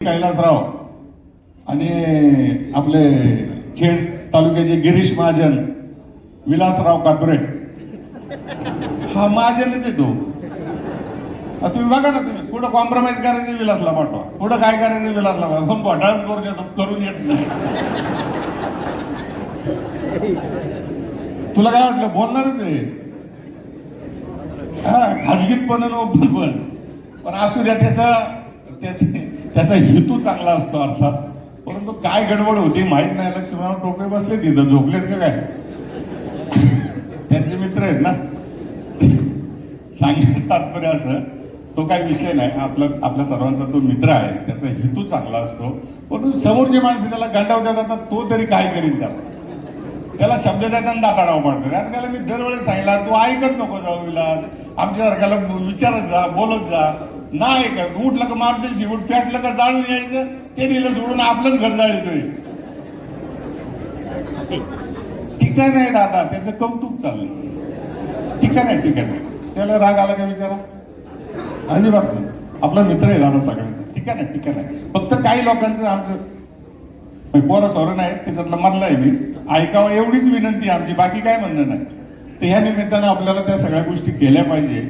कैलासराव आणि आपले खेड तालुक्याचे गिरीश महाजन विलासराव कातुरे. हा महाजनच आहे तो. तुम्ही बघा ना तुम्ही कुठं कॉम्प्रोमाइज करायचं विलासला पाठवा. कुठं काय करायचं विलासला पाठवा. पण घोटाळाच करून येतो करून येत नाही. तुला काय वाटलं बोलणारच आहे. हा खाजगीत पण ओपन पण. पण असू द्या त्याचा त्याचे त्याचा हेतू चांगला असतो अर्थात. परंतु काय गडबड होती माहीत नाही. लक्ष्मणराव टोपे बसले तिथं. झोपलेत का काय? त्यांचे मित्र आहेत ना? सांगायचं तात्पर्य असं तो काही विषय नाही. आपला आपल्या सर्वांचा तो मित्र आहे. त्याचा हेतू चांगला असतो. परंतु समोरची माणसं त्याला गंडावतात आता तो तरी काय करीन त्याला? त्याला शब्द देताना दाताडाव पडतो कारण त्याला मी दरवेळेस सांगितला तू ऐकत नको जाऊ विलास. आमच्यासारख्याला विचारत जा बोलत जा. नाही का? उठलं का मारतील शिवट पेटलं का जाळून यायचं? ते दिलं सोडून आपलंच घर जाळीतोय. ठिकाण आहे दादा त्याचं कौतुक चाललंय. ठिकाण आहे ठिकाण आहे. त्याला राग आला का विचारा अजिबात नाही. आपला मित्र आहे दादा सगळ्यांचा. ठिकाण आहे ठिकाण आहे. फक्त काही लोकांचं आमचं पोरं सोरण आहे त्याच्यातला मधला आहे मी. ऐकावं एवढीच विनंती आमची. बाकी काय म्हणणं नाही. तर ह्या निमित्तानं आपल्याला त्या सगळ्या गोष्टी केल्या पाहिजे.